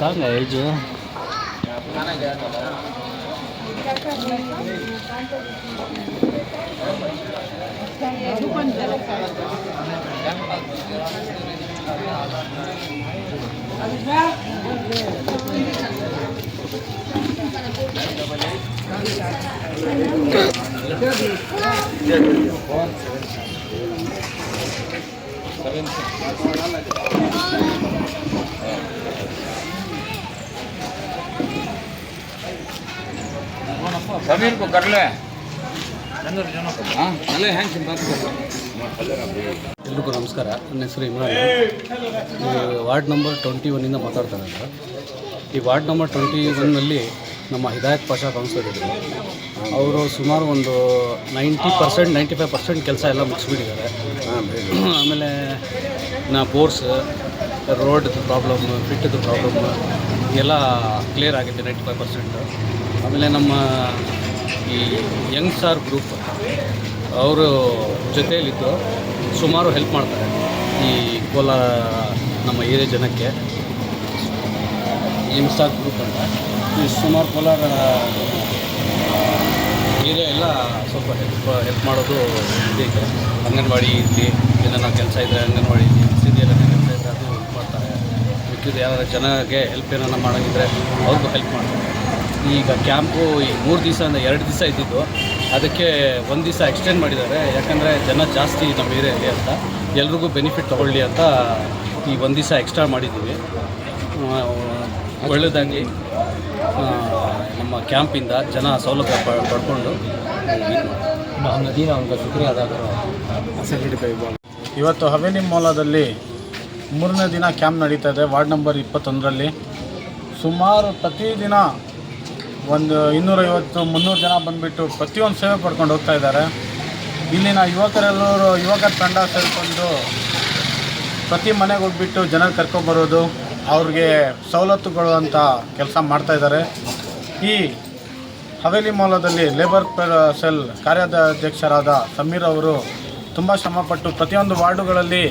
có nghệ chưa Thank you. Sameer को कर ले हाँ चले हैं चिंता ಎಲ್ರಿಗೂ ನಮಸ್ಕಾರ ನನ್ನ ಹೆಸರು ಇಮ್ರಾನ್ ಇದು ವಾರ್ಡ್ ನಂಬರ್ ಟ್ವೆಂಟಿ ಒನ್ನಿಂದ ಮಾತಾಡ್ತಾ ಇದ್ದಾರೆ ಈ ವಾರ್ಡ್ ನಂಬರ್ ಟ್ವೆಂಟಿ ಒನ್ನಲ್ಲಿ ನಮ್ಮ ಹಿದಾಯತ್ ಪಾಷಾ ಕೌನ್ಸಿಲರ್ ಇದ್ದರು ಅವರು ಸುಮಾರು ಒಂದು ninety percent, ninety five percent ಕೆಲಸ ಎಲ್ಲ ಮುಗಿಸ್ಬಿಟ್ಟಿದ್ದಾರೆ. ಆಮೇಲೆ ನಾ ಬೋರ್ಸ್, ರೋಡ್ದು ಪ್ರಾಬ್ಲಮ್ ಫಿಟ್ಟದು ಪ್ರಾಬ್ಲಮ್ ಎಲ್ಲ ಕ್ಲಿಯರ್ ಆಗಿದೆ ನೈಂಟಿ ಫೈವ್ ಪರ್ಸೆಂಟು. ಆಮೇಲೆ ನಮ್ಮ ಈ ಯಂಗ್ ಸ್ಟಾರ್ ಗ್ರೂಪ್ ಅವರು ಜೊತೆಯಲ್ಲಿದ್ದು ಸುಮಾರು ಹೆಲ್ಪ್ ಮಾಡ್ತಾರೆ ಈ ಕೋಲಾರ ನಮ್ಮ ಏರಿಯಾ ಜನಕ್ಕೆ. ಸ್ಟಾರ್ ಗ್ರೂಪ್ ಅಂತ. ಈ ಸುಮಾರು ಕೋಲಾರ ಏರಿಯಾ ಎಲ್ಲ ಸ್ವಲ್ಪ ಹೆಲ್ಪ್ ಹೆಲ್ಪ್ ಮಾಡೋದು ಇದೆ ಅಂಗನವಾಡಿ ಇಲ್ಲಿ ಏನಾರ ಕೆಲಸ ಇದ್ದರೆ ಅಂಗನವಾಡಿ ಸಿದ್ಧಿ ಎಲ್ಲ ಕೆಲಸ ಇದ್ದರೆ ಅದು ಹೆಲ್ಪ್ ಮಾಡ್ತಾರೆ. ಮಿಕ್ಕಿದ ಯಾರು ಜನಗೆ ಹೆಲ್ಪ್ ಏನಾರ ಮಾಡೋಂಗಿದ್ರೆ ಅವ್ರಿಗೂ ಹೆಲ್ಪ್ ಮಾಡ್ತಾರೆ. ಈಗ ಕ್ಯಾಂಪು ಈ ಮೂರು ದಿವಸ ಅಂದರೆ ಎರಡು ದಿವಸ ಇದ್ದಿದ್ದು. ಅದಕ್ಕೆ ಒಂದು ದಿವಸ ಎಕ್ಸ್ಟೆಂಡ್ ಮಾಡಿದ್ದಾರೆ. ಯಾಕಂದರೆ ಜನ ಜಾಸ್ತಿ ನಮ್ಮ ಏರಿಯಾಲಿ ಅಂತ. ಎಲ್ರಿಗೂ ಬೆನಿಫಿಟ್ ತೊಗೊಳ್ಳಿ ಅಂತ ಈ ಒಂದು ದಿವಸ ಎಕ್ಸ್ಟ್ರಾ ಮಾಡಿದ್ದೀವಿ. ಒಳ್ಳೆಯದಾಗಿ ನಮ್ಮ ಕ್ಯಾಂಪಿಂದ ಜನ ಸೌಲಭ್ಯ ಪಡ್ಕೊಂಡು ಇವತ್ತು ಹವೇಲಿ ಮೌಲದಲ್ಲಿ ಮೂರನೇ ದಿನ ಕ್ಯಾಂಪ್ ನಡೀತಾ ಇದೆ, ವಾರ್ಡ್ ನಂಬರ್ ಇಪ್ಪತ್ತೊಂದರಲ್ಲಿ. ಸುಮಾರು ಪ್ರತಿದಿನ ಒಂದು ಇನ್ನೂರೈವತ್ತು, ಮುನ್ನೂರು ಜನ ಬಂದುಬಿಟ್ಟು ಪ್ರತಿಯೊಂದು ಸೇವೆ ಪಡ್ಕೊಂಡು ಹೋಗ್ತಾ ಇದ್ದಾರೆ. ಇಲ್ಲಿನ ಯುವಕರೆಲ್ಲರೂ, ಯುವಕರ ತಂಡ ಸೇರಿಕೊಂಡು ಪ್ರತಿ ಮನೆಗೆ ಹೋಗ್ಬಿಟ್ಟು ಜನರು ಕರ್ಕೊಂಬರೋದು ಅವ್ರಿಗೆ ಸವಲತ್ತು ಅಂತ ಕೆಲಸ ಮಾಡ್ತಾಯಿದ್ದಾರೆ ಈ ಹವೇಲಿ ಮೌಲದಲ್ಲಿ ಲೇಬರ್ ಸೆಲ್ ಕಾರ್ಯಾಧ್ಯಕ್ಷರಾದ ಸಮೀರ್ ಅವರು ತುಂಬ ಶ್ರಮಪಟ್ಟು ಪ್ರತಿಯೊಂದು ವಾರ್ಡುಗಳಲ್ಲಿ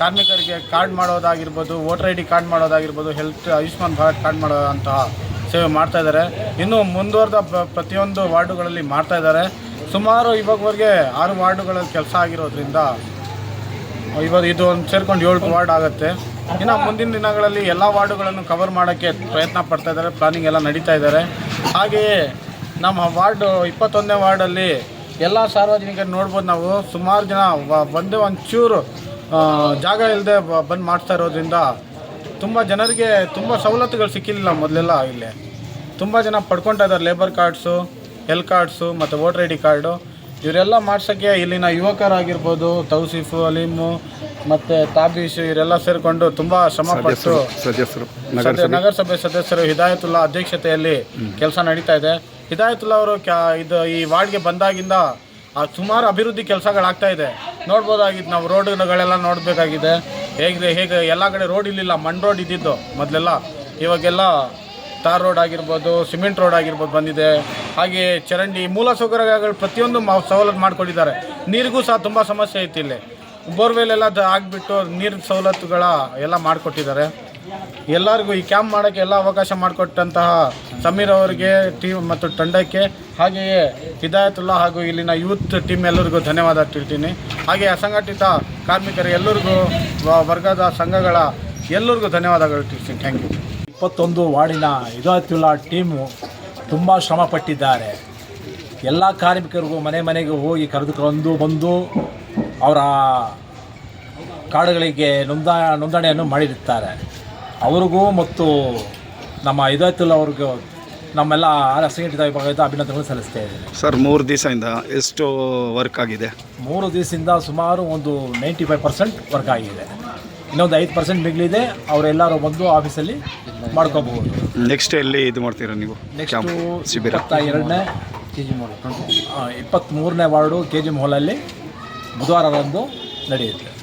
ಕಾರ್ಮಿಕರಿಗೆ ಕಾರ್ಡ್ ಮಾಡೋದಾಗಿರ್ಬೋದು, ವೋಟರ್ ಐ ಡಿ ಕಾರ್ಡ್ ಮಾಡೋದಾಗಿರ್ಬೋದು, ಹೆಲ್ತ್, ಆಯುಷ್ಮಾನ್ ಭಾರತ್ ಕಾರ್ಡ್ ಮಾಡೋದಂತಹ ಸೇವೆ ಮಾಡ್ತಾ ಇದ್ದಾರೆ. ಇನ್ನೂ ಮುಂದುವರೆದ ಪ್ರತಿಯೊಂದು ವಾರ್ಡುಗಳಲ್ಲಿ ಮಾಡ್ತಾ ಇದ್ದಾರೆ. ಸುಮಾರು ಇವಾಗವರೆಗೆ ಆರು ವಾರ್ಡುಗಳಲ್ಲಿ ಕೆಲಸ ಆಗಿರೋದ್ರಿಂದ ಇವಾಗ ಇದು ಒಂದು ಸೇರ್ಕೊಂಡು ಏಳು ವಾರ್ಡ್ ಆಗುತ್ತೆ. ಇನ್ನು ಮುಂದಿನ ದಿನಗಳಲ್ಲಿ ಎಲ್ಲ ವಾರ್ಡುಗಳನ್ನು ಕವರ್ ಮಾಡೋಕ್ಕೆ ಪ್ರಯತ್ನ ಪಡ್ತಾ ಇದ್ದಾರೆ ಪ್ಲಾನಿಂಗ್ ಎಲ್ಲ ನಡೀತಾ ಇದ್ದಾರೆ. ಹಾಗೆಯೇ ನಮ್ಮ ವಾರ್ಡು ಇಪ್ಪತ್ತೊಂದನೇ ವಾರ್ಡಲ್ಲಿ ಎಲ್ಲ ಸಾರ್ವಜನಿಕರು ನೋಡ್ಬೋದು ನಾವು. ಸುಮಾರು ಜನ ಒಂದೇ ಬಂದು ಒಂಚೂರು ಜಾಗ ಇಲ್ಲದೆ ಬಂದು ಮಾಡ್ತಾ ಇರೋದ್ರಿಂದ ತುಂಬ ಜನರಿಗೆ ತುಂಬ ಸವಲತ್ತುಗಳು ಸಿಕ್ಕಿಲ್ಲ ಮೊದಲೆಲ್ಲ ಇಲ್ಲಿ. ತುಂಬ ಜನ ಪಡ್ಕೊತಾ ಇದ್ದಾರೆ ಲೇಬರ್ ಕಾರ್ಡ್ಸು ಹೆಲ್ತ್ ಕಾರ್ಡ್ಸು ಮತ್ತು ವೋಟರ್ ಐ ಡಿ ಕಾರ್ಡು ಇವರೆಲ್ಲ ಮಾಡ್ಸೋಕ್ಕೆ ಇಲ್ಲಿನ ಯುವಕರಾಗಿರ್ಬೋದು, ತೌಸೀಫು, ಅಲೀಮು ಮತ್ತು ತಾಬೀಶ್ ಇವರೆಲ್ಲ ಸೇರಿಕೊಂಡು ತುಂಬ ಶ್ರಮಪಟ್ಟು ಸದಸ್ಯರು ನಗರಸಭೆ ಸದಸ್ಯರು ಹಿದಾಯತುಲ್ಲಾ ಅಧ್ಯಕ್ಷತೆಯಲ್ಲಿ ಕೆಲಸ ನಡೀತಾ ಇದೆ. ಹಿದಾಯತುಲ್ಲಾ ಅವರು ಕ್ಯಾ ಇದು ಈ ವಾರ್ಡ್ಗೆ ಬಂದಾಗಿಂದ ಆ ಸುಮಾರು ಅಭಿವೃದ್ಧಿ ಕೆಲಸಗಳಾಗ್ತಾ ಇದೆ. ನೋಡ್ಬೋದಾಗಿತ್ತು ನಾವು ರೋಡ್ಗಳೆಲ್ಲ ನೋಡಬೇಕಾಗಿದೆ. ಹೇಗೆ ಹೇಗೆ ಎಲ್ಲ ಕಡೆ ರೋಡ್ ಇಲ್ಲಿಲ್ಲ ಮಣ್ಣು ರೋಡ್ ಇದ್ದಿದ್ದು ಮೊದಲೆಲ್ಲ. ಇವಾಗೆಲ್ಲ ತಾರ್ ರೋಡ್ ಆಗಿರ್ಬೋದು ಸಿಮೆಂಟ್ ರೋಡ್ ಆಗಿರ್ಬೋದು ಬಂದಿದೆ. ಹಾಗೆ ಚರಂಡಿ ಮೂಲ ಸೌಕರ್ಯಗಳು ಪ್ರತಿಯೊಂದು ಸವಲತ್ತು ಮಾಡಿಕೊಂಡಿದ್ದಾರೆ. ನೀರಿಗೂ ಸಹ ತುಂಬ ಸಮಸ್ಯೆ ಐತಿ ಇಲ್ಲಿ. ಬೋರ್ವೆಲ್ ಎಲ್ಲ ಆಗಿಬಿಟ್ಟು ನೀರಿನ ಸವಲತ್ತುಗಳ ಎಲ್ಲ ಮಾಡಿಕೊಟ್ಟಿದ್ದಾರೆ. ಎಲ್ಲರಿಗೂ ಈ ಕ್ಯಾಂಪ್ ಮಾಡೋಕ್ಕೆ ಎಲ್ಲ ಅವಕಾಶ ಮಾಡಿಕೊಟ್ಟಂತಹ ಸಮೀರ್ ಅವರಿಗೆ ಟೀಮ್ ಮತ್ತು ತಂಡಕ್ಕೆ, ಹಾಗೆಯೇ ಹಿದಾಯತುಲ್ಲಾ ಹಾಗೂ ಇಲ್ಲಿನ ಯೂತ್ ಟೀಮ್ ಎಲ್ಲರಿಗೂ ಧನ್ಯವಾದ ತಿಳ್ತೀನಿ. ಹಾಗೆ ಅಸಂಘಟಿತ ಕಾರ್ಮಿಕರು ಎಲ್ಲರಿಗೂ ವರ್ಗದ ಸಂಘಗಳ ಎಲ್ಲರಿಗೂ ಧನ್ಯವಾದಗಳು ತಿಳಿಸ್ತೀನಿ. ಥ್ಯಾಂಕ್ ಯು ಇಪ್ಪತ್ತೊಂದು ವಾರ್ಡಿನ ಹಿದಾಯತುಲ್ಲಾ ಟೀಮು ತುಂಬ ಶ್ರಮಪಟ್ಟಿದ್ದಾರೆ. ಎಲ್ಲ ಕಾರ್ಮಿಕರಿಗೂ ಮನೆ ಮನೆಗೆ ಹೋಗಿ ಕರೆದುಕೊಂಡು ಬಂದು ಅವರ ಕಾರ್ಡ್ಗಳಿಗೆ ನೋಂದಾ ನೋಂದಣಿಯನ್ನು ಮಾಡಿರುತ್ತಾರೆ. ಅವ್ರಿಗೂ ಮತ್ತು ನಮ್ಮ ಇದಾಯ್ತಲ್ಲ ಅವ್ರಿಗೂ ನಮ್ಮೆಲ್ಲ ಸಂಘಟಿತ ವಿಭಾಗದ ಅಭಿನಂದನೆಗಳು ಸಲ್ಲಿಸ್ತಾ ಇದ್ದೀನಿ. ಸರ್ ಮೂರು ದಿವಸದಿಂದ ಎಷ್ಟು ವರ್ಕ್ ಆಗಿದೆ? ಮೂರು ದಿವಸದಿಂದ ಸುಮಾರು ಒಂದು ನೈಂಟಿ ಫೈವ್ ಪರ್ಸೆಂಟ್ ವರ್ಕ್ ಆಗಿದೆ. ಇನ್ನೊಂದು ಐದು ಪರ್ಸೆಂಟ್ ಮಿಗಿಲಿದೆ. ಅವರೆಲ್ಲರೂ ಬಂದು ಆಫೀಸಲ್ಲಿ ಮಾಡ್ಕೋಬಹುದು. ನೆಕ್ಸ್ಟ್ ಎಲ್ಲಿ ಇದು ಮಾಡ್ತೀರಾ ನೀವು? ಕ್ಯಾಂಪ್ ನೆಕ್ಸ್ಟು ಶಿಬಿರ ಇಪ್ಪತ್ತ ಎರಡನೇ ಕೆ ಜಿ ಮಾಲ್ ಇಪ್ಪತ್ತ್ಮೂರನೇ ವಾರ್ಡು ಕೆ ಜಿ ಮಾಲಲ್ಲಿ ಬುಧವಾರದಂದು ನಡೆಯುತ್ತೆ.